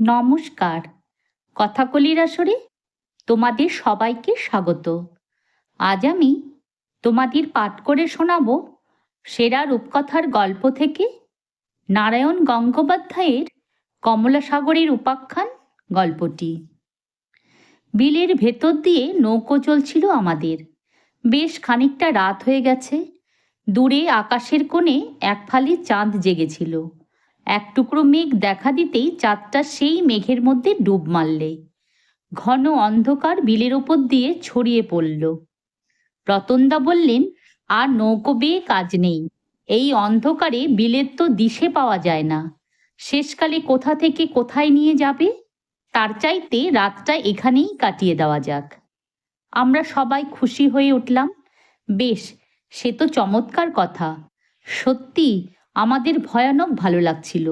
নমস্কার। কথাকলির আসরে তোমাদের সবাইকে স্বাগত। আজ আমি তোমাদের পাঠ করে শোনাব সেরা রূপকথার গল্প থেকে নারায়ণ গঙ্গোপাধ্যায়ের কমলা সাগরের উপাখ্যান গল্পটি। বিলের ভেতর দিয়ে নৌকো চলছিল আমাদের। বেশ খানিকটা রাত হয়ে গেছে। দূরে আকাশের কোণে এক ফালি চাঁদ জেগেছিল। এক টুকরো মেঘ দেখা দিতেই চাঁদটা সেই মেঘের মধ্যে ডুব মারলে। ঘন অন্ধকার বিলের ওপর দিয়ে ছড়িয়ে পড়ল। রতনদা বললেন, আর নৌকো বেয়ে কাজ নেই। এই অন্ধকারে বিলের তো দিশে পাওয়া যায় না। শেষকালে কোথা থেকে কোথায় নিয়ে যাবে? তার চাইতে রাতটা এখানেই কাটিয়ে দেওয়া যাক। আমরা সবাই খুশি হয়ে উঠলাম। বেশ, সে তো চমৎকার কথা। সত্যি আমাদের ভয়ানক ভালো লাগছিল।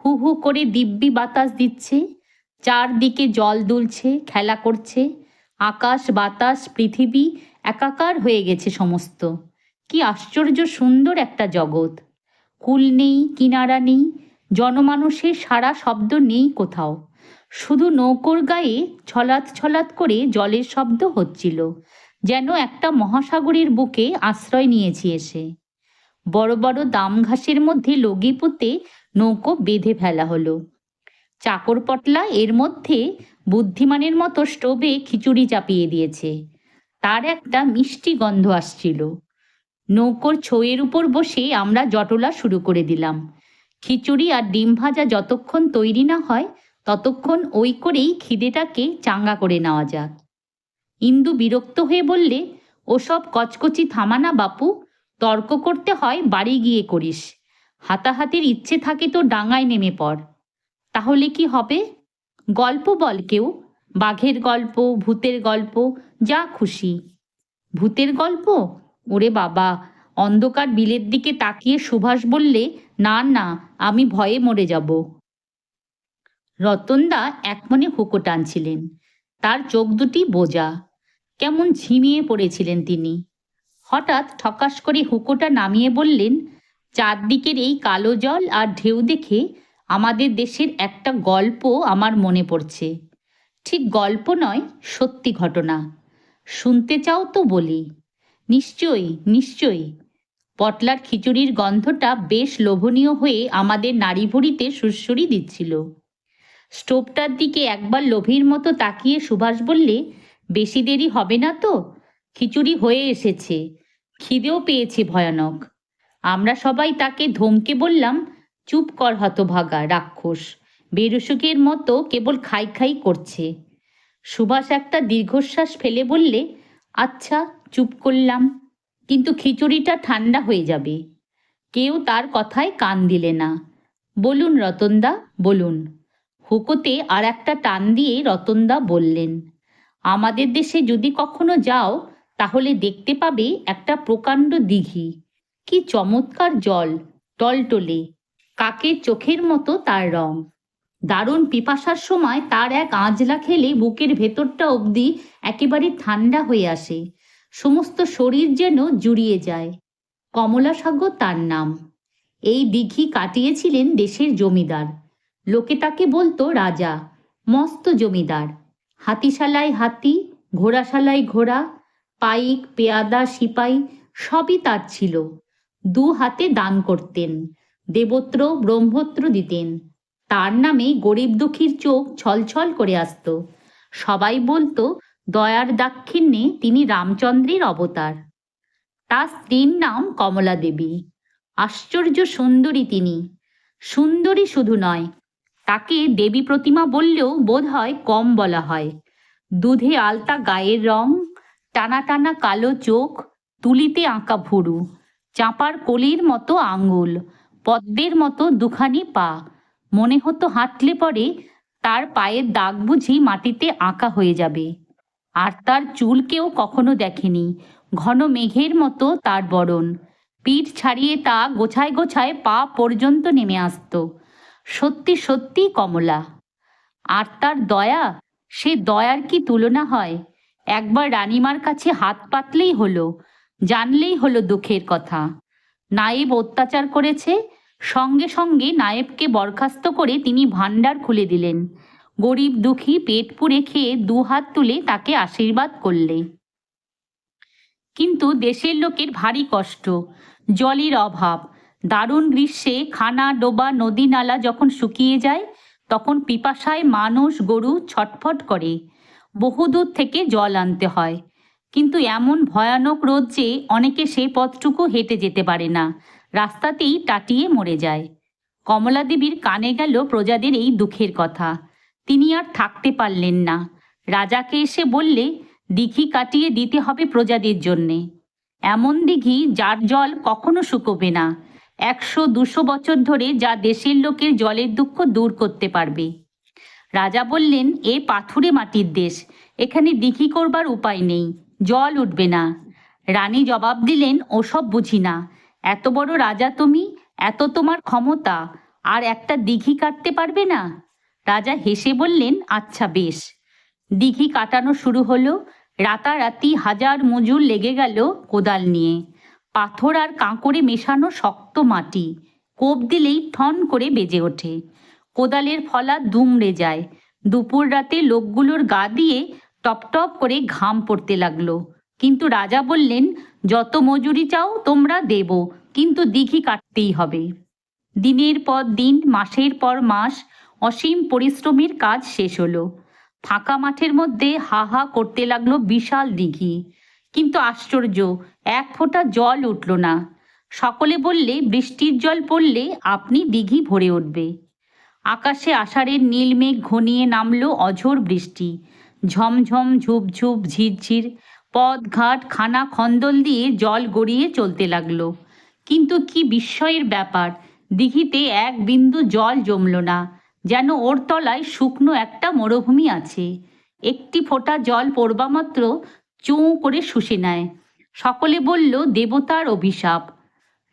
হু হু করে দিব্যি বাতাস দিচ্ছে, চারদিকে জল দুলছে, খেলা করছে, আকাশ, বাতাস, পৃথিবী একাকার হয়ে গেছে সমস্ত। কি আশ্চর্য সুন্দর একটা জগৎ। কুল নেই, কিনারা নেই, জনমানুষের সারা শব্দ নেই কোথাও। শুধু নৌকোর গায়ে ছলাৎ ছলাৎ করে জলের শব্দ হচ্ছিল, যেন একটা মহাসাগরের বুকে আশ্রয় নিয়েছি এসে। বড় বড় দাম ঘাসের মধ্যে লগি পুঁতে নৌকো বেঁধে ফেলা হলো। চাকর পটলা এর মধ্যে বুদ্ধিমানের মতো স্টোভে খিচুড়ি চাপিয়ে দিয়েছে। তার একটা মিষ্টি গন্ধ আসছিল। নৌকোর ছইয়ের উপর বসে আমরা জটলা শুরু করে দিলাম। খিচুড়ি আর ডিম ভাজা যতক্ষণ তৈরি না হয়, ততক্ষণ ওই করেই খিদেটাকে চাঙ্গা করে নেওয়া যাক। ইন্দু বিরক্ত হয়ে বললে, ওসব কচকচি থামানা বাপু তর্ক করতে হয়, বাড়ি গিয়ে করিস। হাতাহাতির ইচ্ছে থাকে তো ডাঙায় নেমে পড়। তাহলে কি হবে? গল্প বল কেউ। বাঘের গল্প, ভূতের গল্প, যা খুশি। ভূতের গল্প? ওরে বাবা, অন্ধকার বিলের দিকে তাকিয়ে সুভাষ বললে, না না, আমি ভয়ে মরে যাব। রতনদা একমনে হুকো টানছিলেন। তার চোখ দুটি বোজা। কেমন ঝিমিয়ে পড়েছিলেন তিনি। হঠাৎ ঠকাস করে হুকোটা নামিয়ে বললেন, চারদিকের এই কালো জল আর ঢেউ দেখে আমাদের দেশের একটা গল্প আমার মনে পড়ছে। ঠিক গল্প নয়, সত্যি ঘটনা। শুনতে চাও তো বলি। নিশ্চয়ই নিশ্চয়ই। পটলার খিচুড়ির গন্ধটা বেশ লোভনীয় হয়ে আমাদের নাড়ি ভুড়িতে সুরসুরি দিচ্ছিল। স্টোভটার দিকে একবার লোভীর মতো তাকিয়ে সুভাষ বললে, বেশি দেরি হবে না তো? খিচুড়ি হয়ে এসেছে। খিদেও পেয়েছে ভয়ানক। আমরা সবাই তাকে ধমকে বললাম, চুপ কর হতভাগা রাক্ষস। বেরসুকের মতো কেবল খাই খাই করছে। সুভাষ একটা দীর্ঘশ্বাস ফেলে বললে আচ্ছা চুপ করলাম। কিন্তু খিচুড়িটা ঠান্ডা হয়ে যাবে। কেউ তার কথায় কান দিলে না। বলুন রতনদা, বলুন। হুকোতে আর একটা টান দিয়ে রতনদা বললেন, আমাদের দেশে যদি কখনো যাও তাহলে দেখতে পাবে একটা প্রকাণ্ড দিঘি। কি চমৎকার জল, টলটলে। কাকের চোখের মতো তার রং। দারুণ পিপাসার সময় তার এক আঁজলা খেলে বুকের ভেতরটা অবধি একেবারে ঠান্ডা হয়ে আসে। সমস্ত শরীর যেন জুড়িয়ে যায়। কমলা সাগর তার নাম। এই দিঘি কাটিয়েছিলেন দেশের জমিদার। লোকে তাকে বলতো রাজা। মস্ত জমিদার। হাতিশালায় হাতি, ঘোড়াশালায় ঘোড়া পাইক পেয়াদা, সিপাই সবই তার ছিল। দু হাতে দান করতেন, দেবত্র, ব্রহ্মত্র দিতেন। তার নামে গরিব দুঃখীর চোখ ছলছল করে আসতো। সবাই বলতো, দয়ার দাক্ষিণ্যে তিনি রামচন্দ্রের অবতার। তার স্ত্রীর নাম কমলা দেবী। আশ্চর্য সুন্দরী তিনি। সুন্দরী শুধু নয়, তাকে দেবী প্রতিমা বললেও বোধ হয় কম বলা হয়। দুধে আলতা গায়ের রং টানা টানা কালো চোখ, তুলিতে আঁকা ভুরু, চাঁপার কলির মতো আঙ্গুল পদ্মের মতো দুখানি পা। মনে হতো হাঁটলে পরে তার পায়ের দাগ বুঝি মাটিতে আঁকা হয়ে যাবে। আর তার চুল কেউ কখনো দেখেনি, ঘন মেঘের মতো তার বরণ। পিঠ ছাড়িয়ে তা গোছায় গোছায় পা পর্যন্ত নেমে আসতো। সত্যি সত্যি কমলা। আর তার দয়া, সে দয়ার কি তুলনা হয়? একবার রানিমার কাছে হাত পাতলেই হলো, জানলেই হলো দুঃখের কথা। নায়েব অত্যাচার করেছে, সঙ্গে সঙ্গে নায়েবকে বরখাস্ত করে তিনি ভাণ্ডার খুলে দিলেন। গরিব দুঃখী পেট পুড়ে খেয়ে দু হাত তুলে তাকে আশীর্বাদ করলে। কিন্তু দেশের লোকের ভারী কষ্ট, জলের অভাব, দারুণ গ্রীষ্মে খানা, ডোবা, নদী, নালা যখন শুকিয়ে যায়, তখন পিপাসায় মানুষ গরু ছটফট করে। বহুদূর থেকে জল আনতে হয়। কিন্তু এমন ভয়ানক রোদ যে অনেকে সেই পথটুকু হেঁটে যেতে পারে না। রাস্তাতেই টাটিয়ে মরে যায়। কমলা দেবীর কানে গেল প্রজাদের এই দুঃখের কথা। তিনি আর থাকতে পারলেন না। রাজাকে এসে বললে, দিঘি কাটিয়ে দিতে হবে প্রজাদের জন্যে। এমন দিঘি যার জল কখনো শুকোবে না। একশো দুশো বছর ধরে যা দেশের লোকের জলের দুঃখ দূর করতে পারবে। রাজা বললেন, এ পাথুরে মাটির দেশ, এখানে দিঘি করবার উপায় নেই, জল উঠবে না। রানী জবাব দিলেন, ওসব বুঝি না, এত বড় রাজা তুমি, এত তোমার ক্ষমতা, আর একটা দিঘি কাটতে পারবে না? রাজা হেসে বললেন আচ্ছা বেশ। দিঘি কাটানো শুরু হলো, রাতারাতি হাজার মজুর লেগে গেল কোদাল নিয়ে। পাথর আর কাঁকড়ে মেশানো শক্ত মাটি, কোপ দিলেই ঠন করে বেজে ওঠে। কোদালের ফলা দুমড়ে যায়। দুপুর রাতে লোকগুলোর গা দিয়ে টপ টপ করে ঘাম পড়তে লাগল। কিন্তু রাজা বললেন, যত মজুরি চাও, তোমরা দেব, কিন্তু দিঘি কাটতেই হবে। দিনের পর দিন, মাসের পর মাস অসীম পরিশ্রমের কাজ শেষ হলো। ফাঁকা মাঠের মধ্যে হা হা করতে লাগল বিশাল দিঘি। কিন্তু আশ্চর্য, এক ফোঁটা জল উঠল না। সকলে বললে, বৃষ্টির জল পড়লে আপনি দিঘি ভরে উঠবে। আকাশে আষাঢ়ের নীল মেঘ ঘনিয়ে নামলো অঝোর বৃষ্টি। ঝমঝম, ঝুপঝুপ, ঝিরঝির পথ ঘাট খানা খন্দল দিয়ে জল গড়িয়ে চলতে লাগল। কিন্তু কি বিস্ময়ের ব্যাপার, দিঘিতে এক বিন্দু জল জমল না, যেন ওর তলায় শুকনো একটা মরুভূমি আছে। একটি ফোঁটা জল পড়বা মাত্র চোঁ করে শুষে নেয়। সকলে বলল, দেবতার অভিশাপ।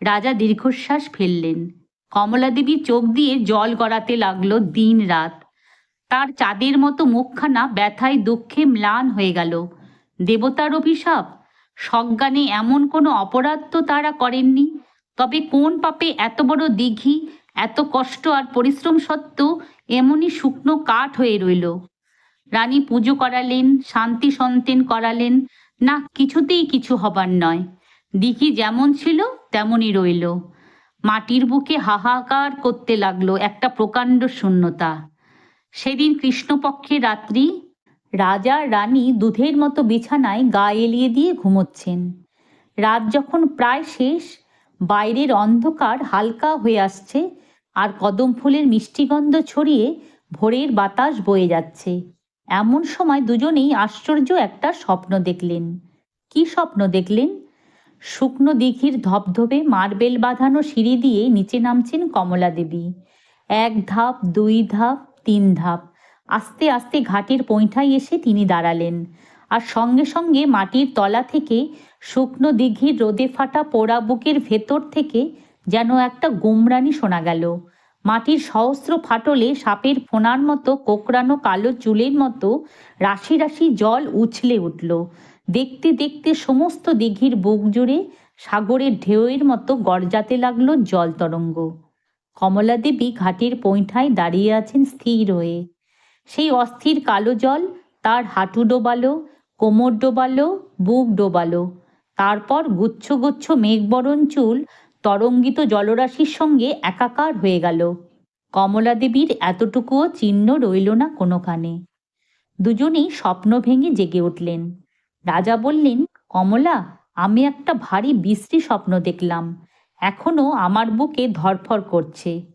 রাজা দীর্ঘশ্বাস ফেললেন। কমলাদেবী চোখ দিয়ে জল গড়াতে লাগল দিন রাত। তার চাঁদের মতো মুখখানা ব্যথায় দুঃখে ম্লান হয়ে গেল। দেবতার অভিশাপ? সজ্ঞানে এমন কোনো অপরাধ তো তারা করেননি। তবে কোন পাপে এত বড় দিঘি, এত কষ্ট আর পরিশ্রম সত্ত্বেও এমনই শুকনো কাঠ হয়ে রইল। রানী পুজো করালেন, শান্তি সন্তেন করালেন, না কিছুতেই কিছু হবার নয়। দিঘি যেমন ছিল, তেমনই রইল। মাটির বুকে হাহাকার করতে লাগল একটা প্রকাণ্ড শূন্যতা। সেদিন কৃষ্ণপক্ষের রাত্রি রাজা রানী দুধের মতো বিছানায় গা এলিয়ে দিয়ে ঘুমোচ্ছেন। রাত যখন প্রায় শেষ, বাইরের অন্ধকার হালকা হয়ে আসছে আর কদম ফুলের মিষ্টিগন্ধ ছড়িয়ে ভোরের বাতাস বয়ে যাচ্ছে। এমন সময় দুজনেই আশ্চর্য একটা স্বপ্ন দেখলেন। কি স্বপ্ন দেখলেন? শুকনো দিঘির ধবধবে মার্বেল বাঁধানো সিঁড়ি দিয়ে নিচে নামছেন কমলা দেবী। এক ধাপ, দুই ধাপ, তিন ধাপ। আস্তে আস্তে ঘাটের পৈঁঠায় এসে তিনি দাঁড়ালেন। আর সঙ্গে সঙ্গে মাটির তলা থেকে শুকনো দিঘির রোদে ফাটা পোড়া বুকের ভেতর থেকে যেন একটা গুমরানি শোনা গেল। মাটির সহস্র ফাটলে সাপের ফোনার মতো কোকড়ানো কালো চুলের মতো রাশি রাশি জল উছলে উঠল। দেখতে দেখতে সমস্ত দিঘির বুক জুড়ে সাগরের ঢেউয়ের মতো গর্জাতে লাগল জল তরঙ্গ। কমলা দেবী ঘাটের পৈঠায় দাঁড়িয়ে আছেন স্থির হয়ে। সেই অস্থির কালো জল তার হাঁটু ডোবালো, কোমর ডোবালো, বুক ডোবালো। তারপর গুচ্ছ গুচ্ছ মেঘবরণ চুল তরঙ্গিত জলরাশির সঙ্গে একাকার হয়ে গেল। কমলা দেবীর এতটুকুও চিহ্ন রইল না কোনোখানে। দুজনেই স্বপ্ন ভেঙে জেগে উঠলেন। রাজা বললেন, কমলা, আমি একটা ভারী বিশ্রী স্বপ্ন দেখলাম। এখনও আমার বুকে ধরফর করছে।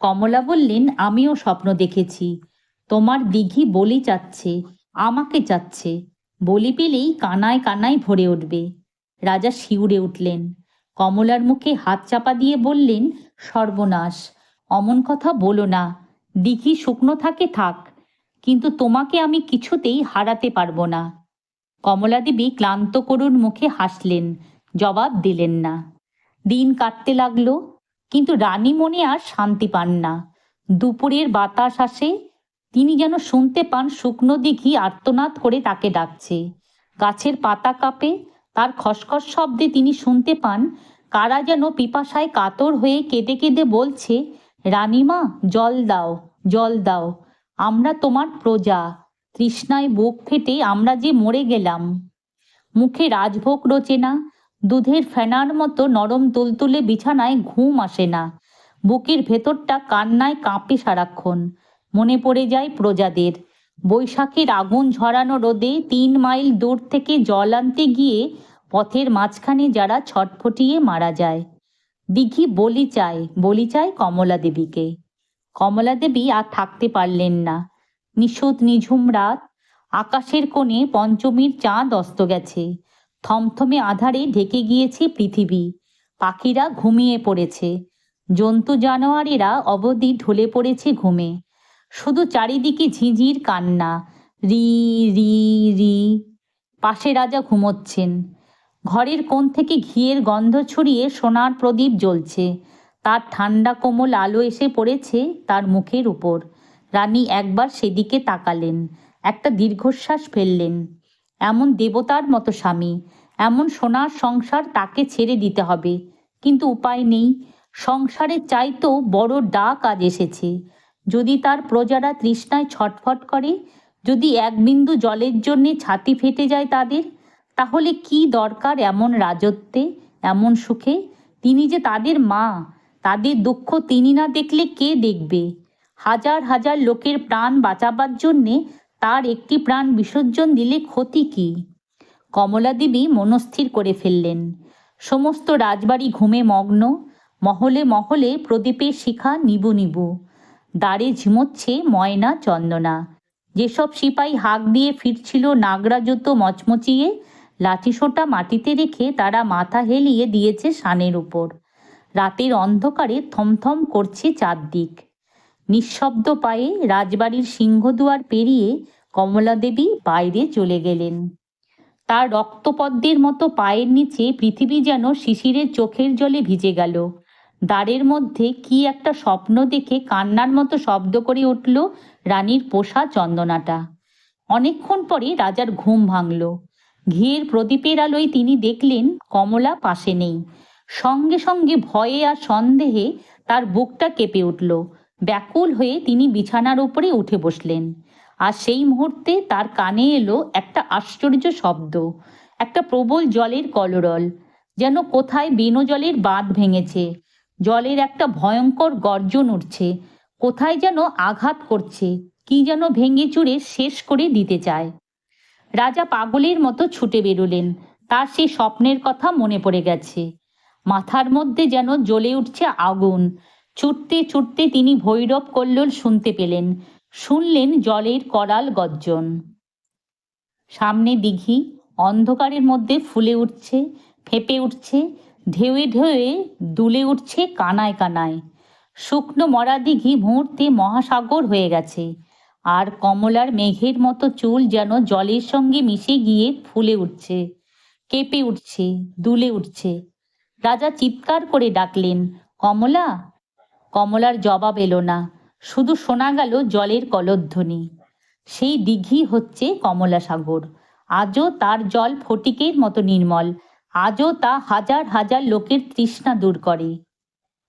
কমলা বললেন, আমিও স্বপ্ন দেখেছি। তোমার দিঘি বলি চাচ্ছে আমাকে চাচ্ছে বলি পেলেই কানায় কানায় ভরে উঠবে। রাজা শিউরে উঠলেন। কমলার মুখে হাত চাপা দিয়ে বললেন, সর্বনাশ, অমন কথা বলো না। দিঘি শুকনো থাকে থাক, কিন্তু তোমাকে আমি কিছুতেই হারাতে পারব না। কমলা দেবী ক্লান্ত করুণ মুখে হাসলেন, জবাব দিলেন না। দিন কাটতে লাগল, কিন্তু রানী মনে আর শান্তি পান না। দুপুরের বাতাস আসে, তিনি যেন শুনতে পান শুকনো দিঘি আর্তনাদ করে তাকে ডাকছে। গাছের পাতা কাঁপে, তার খসখস শব্দে তিনি শুনতে পান, কারা যেন পিপাসায় কাতর হয়ে কেঁদে কেঁদে বলছে, রানীমা, জল দাও জল দাও, আমরা তোমার প্রজা। তৃষ্ণায় বুক ফেটে আমরা যে মরে গেলাম। মুখে রাজভোগ রোচে না, দুধের ফেনার মতো নরম তুলতুলে বিছানায় ঘুম আসে না। বুকের ভেতরটা কান্নায় কাঁপে সারাক্ষণ। মনে পড়ে যায় প্রজাদের। বৈশাখের আগুন ঝরানো রোদে তিন মাইল দূর থেকে জল আনতে গিয়ে পথের মাঝখানে যারা ছটফটিয়ে মারা যায়। দিঘি বলি চায় বলি চায় কমলা দেবীকে কমলা দেবী আর থাকতে পারলেন না। নিশুত নিঝুম রাত আকাশের কোণে পঞ্চমীর চাঁদ অস্ত গেছে। থমথমে আধারে ঢেকে গিয়েছে পৃথিবী। পাখিরা ঘুমিয়ে পড়েছে। জন্তু জানোয়ারেরা অবধি ঢলে পড়েছে ঘুমে। শুধু চারিদিকে ঝিঁঝির কান্না, রি রি রি। পাশে রাজা ঘুমোচ্ছেন। ঘরের কোণ থেকে ঘিয়ের গন্ধ ছড়িয়ে সোনার প্রদীপ জ্বলছে। তার ঠান্ডা কোমল আলো এসে পড়েছে তার মুখের উপর। রানী একবার সেদিকে তাকালেন, একটা দীর্ঘশ্বাস ফেললেন। এমন দেবতার মতো স্বামী, এমন সোনার সংসার তাকে ছেড়ে দিতে হবে। কিন্তু উপায় নেই সংসারের চাইতেও বড় ডাক আজ এসেছে। যদি তার প্রজারা তৃষ্ণায় ছটফট করে, যদি এক বিন্দু জলের জন্যে ছাতি ফেটে যায় তাদের, তাহলে কি দরকার এমন রাজত্বে, এমন সুখে? তিনি যে তাদের মা, তাদের দুঃখ তিনি না দেখলে কে দেখবে? হাজার হাজার লোকের প্রাণ বাঁচাবার জন্যে তার একটি প্রাণ বিসর্জন দিলে ক্ষতি কি? কমলা দেবী মনস্থির করে ফেললেন। সমস্ত রাজবাড়ি ঘুমে মগ্ন, মহলে মহলে প্রদীপের শিখা নিবু নিবু। দ্বারে ঝিমোচ্ছে ময়না চন্দনা। যেসব সিপাই হাঁক দিয়ে ফিরছিল নাগরা জুতো মচমচিয়ে, লাঠিসোঁটা মাটিতে রেখে তারা মাথা হেলিয়ে দিয়েছে সানের উপর। রাতের অন্ধকারে থমথম করছে চারদিক। নিঃশব্দ পায়ে রাজবাড়ির সিংহদুয়ার পেরিয়ে কমলা দেবী বাইরে চলে গেলেন। তার রক্তপদ্মের মতো পায়ের নিচে পৃথিবী যেন শিশিরের চোখের জলে ভিজে গেল। দ্বারের মধ্যে কি একটা স্বপ্ন দেখে কান্নার মতো শব্দ করে উঠল রানীর পোষা চন্দনাটা। অনেকক্ষণ পরে রাজার ঘুম ভাঙল। ঘিয়ের প্রদীপের আলোয় তিনি দেখলেন কমলা পাশে নেই। সঙ্গে সঙ্গে ভয়ে আর সন্দেহে তার বুকটা কেঁপে উঠল। ব্যাকুল হয়ে তিনি বিছানার উপরে উঠে বসলেন। আর সেই মুহূর্তে তার কানে এলো একটা আশ্চর্য শব্দ, একটা প্রবল জলের কলরল, যেন কোথায় বেনো জলের বাঁধ ভেঙেছে। জলের একটা ভয়ঙ্কর গর্জন উঠছে, কোথায় যেন আঘাত করছে, কি যেন ভেঙে চুরে শেষ করে দিতে চায়। রাজা পাগলের মতো ছুটে বেরোলেন, তার সেই স্বপ্নের কথা মনে পড়ে গেছে। মাথার মধ্যে যেন জ্বলে উঠছে আগুন ছুটতে ছুটতে তিনি ভৈরব কল্লোল শুনতে পেলেন। শুনলেন জলের করাল গর্জন। সামনে দিঘি অন্ধকারের মধ্যে ফুলে উঠছে, ফেপে উঠছে, ঢেউয়ে ঢেউয়ে দুলে উঠছে কানায় কানায়। শুকনো মরা দিঘি মুহূর্তে মহাসাগর হয়ে গেছে। আর কমলার মেঘের মতো চুল যেন জলের সঙ্গে মিশে গিয়ে ফুলে উঠছে, কেঁপে উঠছে, দুলে উঠছে। রাজা চিৎকার করে ডাকলেন, কমলা কমলার জবাব এলো না। শুধু শোনা গেল জলের কলধ্বনি। সেই দিঘি হচ্ছে কমলা সাগর আজও তার জল ফটিকের মতো নির্মল। আজও তা হাজার হাজার লোকের তৃষ্ণা দূর করে।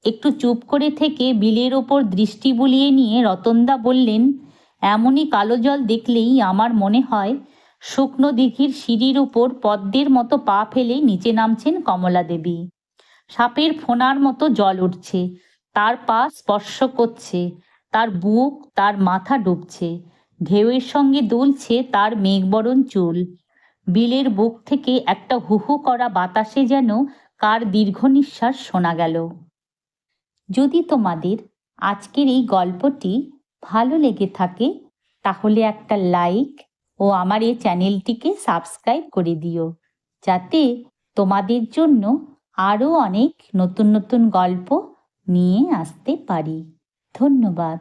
একটু চুপ করে থেকে বিলের ওপর দৃষ্টি বুলিয়ে নিয়ে রতনদা বললেন, এমনই কালো জল দেখলেই আমার মনে হয় শুকনো দিঘির সিঁড়ির উপর পদ্মের মতো পা ফেলে নিচে নামছেন কমলা দেবী সাপের ফোনার মতো জল উঠছে। তার পা স্পর্শ করছে, তার বুক, তার মাথা ডুবছে। ঢেউয়ের সঙ্গে দুলছে তার মেঘবরণ চুল। বিলের বুক থেকে একটা হুহু করা বাতাসে যেন কার দীর্ঘ নিঃশ্বাস শোনা গেল। যদি তোমাদের আজকের এই গল্পটি ভালো লেগে থাকে, তাহলে একটা লাইক ও আমার এই চ্যানেলটিকে সাবস্ক্রাইব করে দিও, যাতে তোমাদের জন্য আরও অনেক নতুন নতুন গল্প নিয়ে আসতে পারি। ধন্যবাদ।